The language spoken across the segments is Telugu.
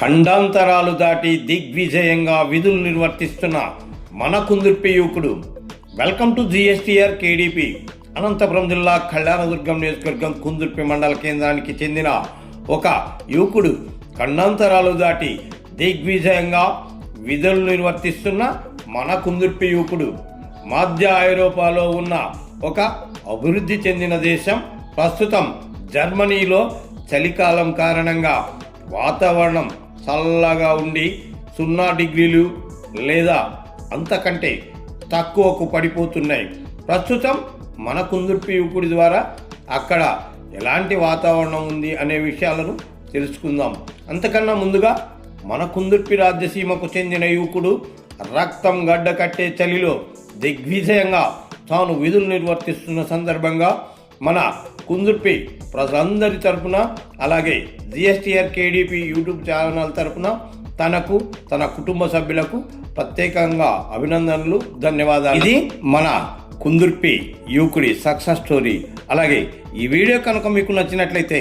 ఖండాంతరాలు దాటి దిగ్విజయంగా విధులు నిర్వర్తిస్తున్న మన కుందుర్పి యువకుడు. Welcome to GSTR KDP. Anantapuram జిల్లా కళ్యాణదుర్గం నియోజకవర్గం కుందుర్పి మండల కేంద్రానికి చెందిన ఒక యువకుడు ఖండాంతరాలు దాటి దిగ్విజయంగా విధులు నిర్వర్తిస్తున్న మన కుందుర్పి యువకుడు. మధ్య ఐరోపాలో ఉన్న ఒక అభివృద్ధి చెందిన దేశం ప్రస్తుతం జర్మనీలో చలికాలం కారణంగా వాతావరణం చల్లగా ఉండి సున్నా డిగ్రీలు లేదా అంతకంటే తక్కువకు పడిపోతున్నాయి. ప్రస్తుతం మన కుందుర్పి యువకుడి ద్వారా అక్కడ ఎలాంటి వాతావరణం ఉంది అనే విషయాలను తెలుసుకుందాం. అంతకన్నా ముందుగా మన కుందుర్పి రాజ్యసీమకు చెందిన యువకుడు రక్తం గడ్డ కట్టే చలిలో దిగ్విజయంగా తాను విధులు నిర్వర్తిస్తున్న సందర్భంగా మన కుందుర్పి ప్రజలందరి తరపున అలాగే జిఎస్టీఆర్ కేడీపీ యూట్యూబ్ ఛానల్ తరపున తనకు తన కుటుంబ సభ్యులకు ప్రత్యేకంగా అభినందనలు ధన్యవాదాలు. ఇది మన కుందుర్పి యువకుడి సక్సెస్ స్టోరీ. అలాగే ఈ వీడియో కనుక మీకు నచ్చినట్లయితే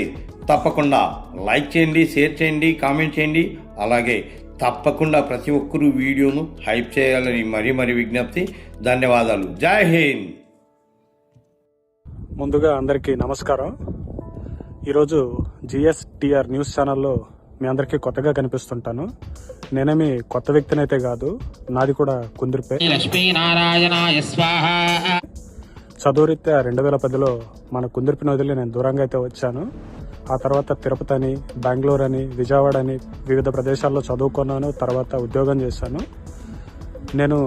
తప్పకుండా లైక్ చేయండి షేర్ చేయండి కామెంట్ చేయండి. అలాగే తప్పకుండా ప్రతి ఒక్కరూ వీడియోను హైప్ చేయాలని మరీ మరీ విజ్ఞప్తి. ధన్యవాదాలు. జై హింద్. ముందుగా అందరికీ నమస్కారం. ఈరోజు జిఎస్టిఆర్ న్యూస్ ఛానల్లో మీ అందరికీ కొత్తగా కనిపిస్తుంటాను. నేనేమి కొత్త వ్యక్తినైతే కాదు నాది కూడా కుందిరిపే. చదువురీత్యా రెండు వేల పదిలో మన కుందిరిపిని వదిలి నేను దూరంగా అయితే వచ్చాను. ఆ తర్వాత తిరుపతి అని బెంగళూరు అని విజయవాడ అని వివిధ ప్రదేశాల్లో చదువుకున్నాను తర్వాత ఉద్యోగం చేశాను. నేను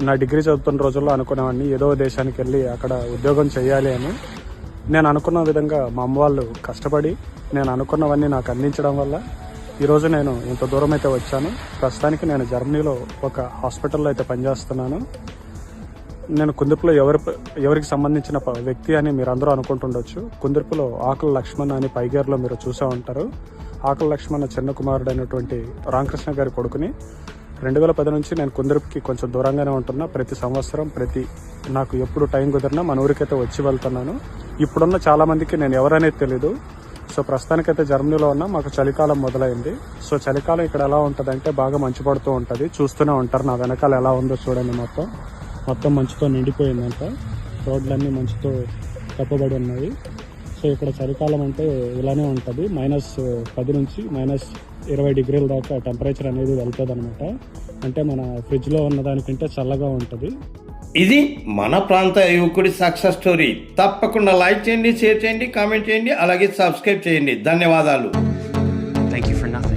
నా డిగ్రీ చదువుతున్న రోజుల్లో అనుకునేవాడిని ఏదో దేశానికి వెళ్ళి అక్కడ ఉద్యోగం చేయాలి అని. నేను అనుకున్న విధంగా మా అమ్మ వాళ్ళు కష్టపడి నేను అనుకున్నవన్నీ నాకు అందించడం వల్ల ఈరోజు నేను ఇంత దూరం అయితే వచ్చాను. ప్రస్తుతానికి నేను జర్మనీలో ఒక హాస్పిటల్లో అయితే పనిచేస్తున్నాను. నేను కుందుపులో ఎవరి ఎవరికి సంబంధించిన వ్యక్తి అని మీరు అందరూ అనుకుంటుండొచ్చు. కుందుపులో ఆకుల లక్ష్మణ్ అని పైగేర్లో మీరు చూసే ఉంటారు. ఆకుల లక్ష్మణ చిన్న కుమారుడు అయినటువంటి రామకృష్ణ గారి కొడుకుని రెండు వేల పది నుంచి నేను కుందురుపుకి కొంచెం దూరంగానే ఉంటున్నా. ప్రతి సంవత్సరం ప్రతి నాకు ఎప్పుడు టైం కుదిరినా మన ఊరికైతే వచ్చి వెళ్తున్నాను. ఇప్పుడున్న చాలామందికి నేను ఎవరనేది తెలీదు. సో ప్రస్తుతానికైతే జర్మనీలో ఉన్నా మాకు చలికాలం మొదలైంది. సో చలికాలం ఇక్కడ ఎలా ఉంటుందంటే బాగా మంచు పడుతూ ఉంటుంది. చూస్తూనే ఉంటారు నా వెనకాల ఎలా ఉందో చూడండి మొత్తం. మొత్తం మంచుతో నిండిపోయిందంట. రోడ్లన్నీ మంచుతో కప్పబడి ఉన్నాయి. సో ఇక్కడ చలికాలం అంటే ఇలానే ఉంటుంది. మైనస్ పది నుంచి మైనస్ ఇరవై డిగ్రీల దాకా టెంపరేచర్ అనేది వెళ్తుంది అనమాట అంటే మన ఫ్రిడ్జ్లో ఉన్న దానికంటే చల్లగా ఉంటుంది. ఇది మన ప్రాంత యువకుడి సక్సెస్ స్టోరీ. తప్పకుండా లైక్ చేయండి షేర్ చేయండి కామెంట్ చేయండి అలాగే సబ్స్క్రైబ్ చేయండి. ధన్యవాదాలు. You for nothing.